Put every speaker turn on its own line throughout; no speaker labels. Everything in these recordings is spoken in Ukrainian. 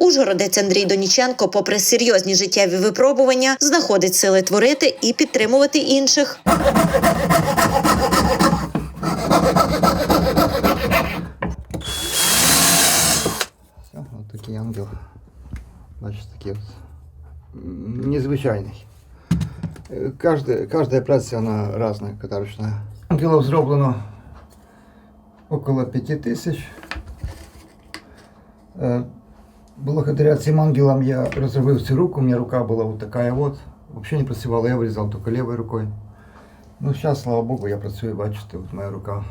Ужгородець Андрій Доніченко, попри серйозні життєві випробування, знаходить сили творити і підтримувати інших.
Все, такий ангел. Бачите, такий незвичайний. Е, Кожна, кожна праця вона різна, катарочна. Ангелів зроблено около 5 тисяч. Благодаря цим ангелам я розробив цю руку, у мене рука була вот така от. Взагалі не працювала, я вырезал тільки лівою рукою. Ну, зараз, слава Богу, я працюю, бачите, от моя рука.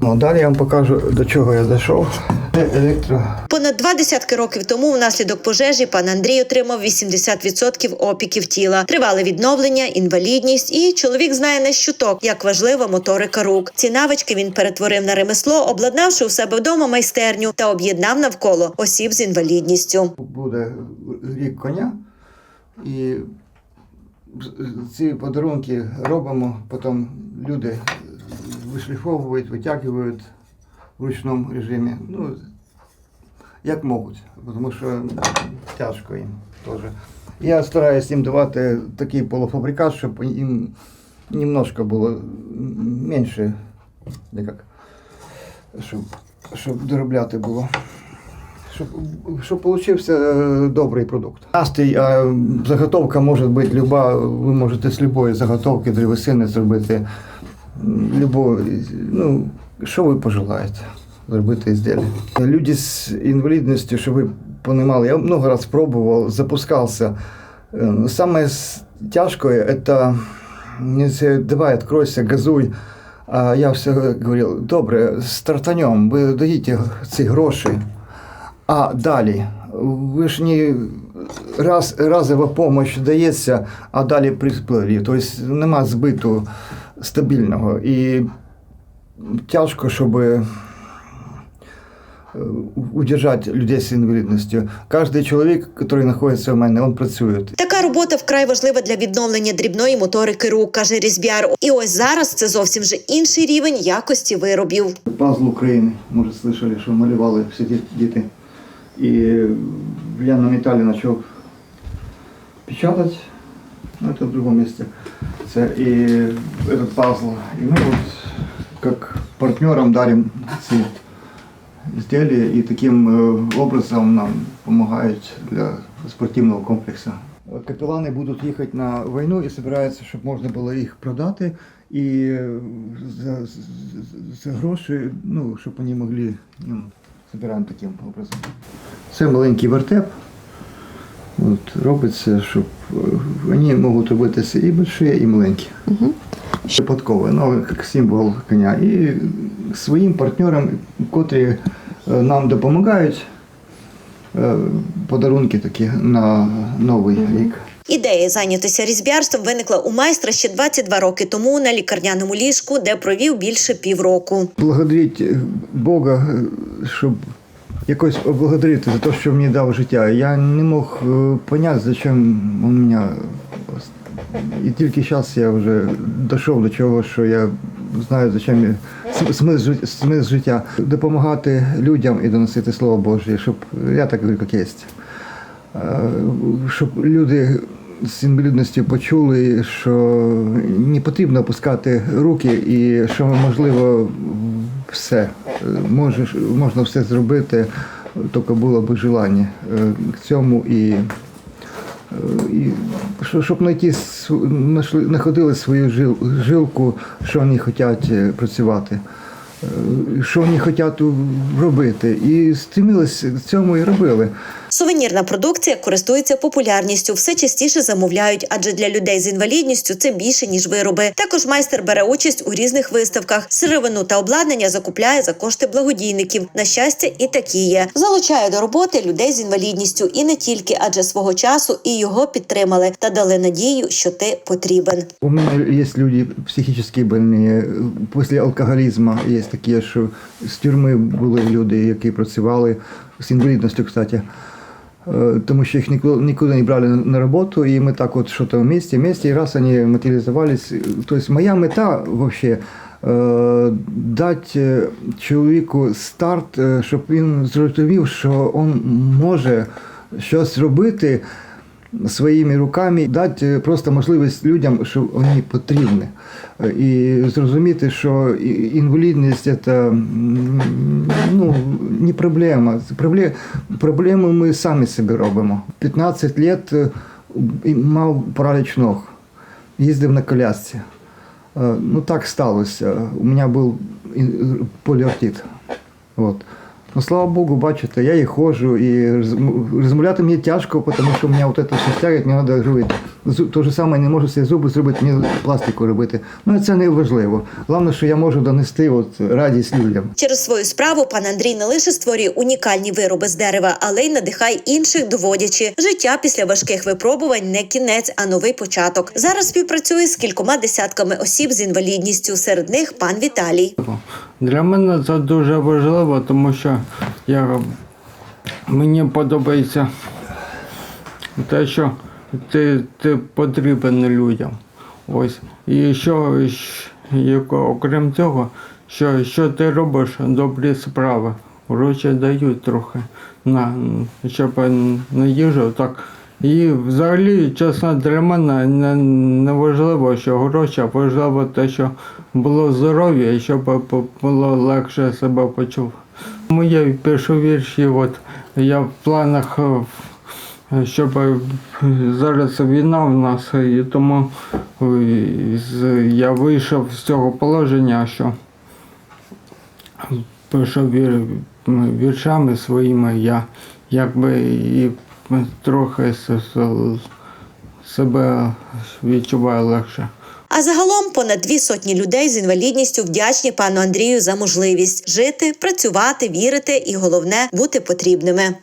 Ну, далі я вам покажу, до чого я дійшов. Електро.
Понад два десятки років тому, внаслідок пожежі, пан Андрій отримав 80% опіків тіла, тривале відновлення, інвалідність, і чоловік знає не щуток, як важлива моторика рук. Ці навички він перетворив на ремесло, обладнавши у себе вдома майстерню та об'єднав навколо осіб з інвалідністю.
буде рік коня. І ці подарунки робимо, потім люди вишліфовують, витягують в ручному режимі. Ну, як можуть, тому що тяжко їм теж. Я стараюся їм давати такий полуфабрикат, щоб їм немножко було менше, як, щоб, щоб доробляти було щоб, щоб получився е, добрий продукт. Настрій, а заготовка може бути люба, ви можете з любої заготовки древесини зробити м, ну, що ви пожелаєте зробити ізділля. Люди з інвалідністю, щоб ви розуміли, я много раз пробував, запускався. Е, Саме с- тяжкое это давай, откройся, газуй. А я все говорив, добре, стартанем, ви даєте ці гроші. А далі, ви ж не раз, разова допомога дається, а далі приплив. Тобто нема збиту стабільного. І тяжко, щоб е, удержати людей з інвалідністю. Кожен чоловік, який знаходиться у мене, він працює.
Така робота вкрай важлива для відновлення дрібної моторики рук, каже різьбяр. І ось зараз це зовсім вже інший рівень якості виробів.
Пазл України, може, слышали, що малювали всі діти. І я на металі почав печатати, ну, це в другому місці. Це і этот пазл. І ми от як партнерам даримо ці изделия і таким е, образом нам допомагають для спортивного комплексу. Капелани будуть їхати на війну і збираються, щоб можна було їх продати і за, за, за гроші, ну, щоб вони могли, ну, збираємо таким образом. Це маленький вертеп. От, робиться, щоб е, вони можуть робитися і великі, і маленькі. Подкови, ну, як символ коня. І своїм партнерам, котрі е, нам допомагають, е, подарунки такі на Новий рік.
Ідея зайнятися різьбярством виникла у майстра ще 22 роки тому на лікарняному ліжку, де провів більше півроку.
Благодарить е, Бога, щоб якось поблагодарити за те, що мені дав життя. Я не мог е, поняти, зачем він мене. І тільки зараз я вже дійшов до чого, що я знаю, зачем я см- смисл, життя. Допомагати людям і доносити Слово Боже, щоб я так говорю, як є. Е, Щоб люди з інвалідністю почули, що не потрібно опускати руки і що можливо все. Е, Можеш, можна все зробити, тільки було б желання е, к цьому і, е, і що- щоб знайти знаходили свою жил, жилку, що вони хочуть працювати. Що вони хочуть робити, і стремились в цьому і робили.
Сувенірна продукція користується популярністю, все частіше замовляють, адже для людей з інвалідністю це більше ніж вироби. Також майстер бере участь у різних виставках. Сировину та обладнання закупляє за кошти благодійників. На щастя, і такі є. Залучає до роботи людей з інвалідністю і не тільки, адже свого часу і його підтримали та дали надію, що ти потрібен.
У меня есть люди психически больні, після алкоголізму є такі, що з тюрми були люди, які працювали з інвалідністю, кстати. Е, Тому що їх ніколи, нікуди не брали на- роботу, і ми так от що-то вместе, вместе, і раз вони матеріалізувалися. Тобто моя мета вообще е, дати чоловіку старт, е, щоб він зрозумів, що він може щось робити своїми руками, дати просто можливість людям, що вони потрібні. Е, І зрозуміти, що інвалідність це ну, не проблема. Це пробле- Проблему ми самі собі робимо. 15 років мав параліч ног, їздив на колясці. Е, Ну так сталося. У мене був поліартит. От. Ну, слава Богу, бачите, я і ходжу, і розм- розмовляти мені тяжко, тому що у мене от це все тягать, мені треба робити. То ж саме не можу собі зуби зробити, мені пластику робити. Ну це не важливо. Головне, що я можу донести от радість людям.
Через свою справу пан Андрій не лише створює унікальні вироби з дерева, але й надихає інших, доводячи життя після важких випробувань не кінець, а новий початок. Зараз співпрацює з кількома десятками осіб з інвалідністю. Серед них пан Віталій.
Для мене це дуже важливо, тому що я, мені подобається те, що ти, ти потрібен людям. Ось. І що, щ- і окрім цього, що, що ти робиш добрі справи. Гроші дають трохи на щоб на їжу. Так. І взагалі, чесно, для мене не, не важливо, що гроші, а важливо те, що було здоров'я щоб було легше себе почув. Тому я пишу вірші, от я в планах, щоб е, зараз війна в нас, і тому е, я вийшов з цього положення, що пишу вір, віршами своїми, я якби і трохи себе відчуваю легше.
А загалом понад дві сотні людей з інвалідністю вдячні пану Андрію за можливість жити, працювати, вірити і головне бути потрібними.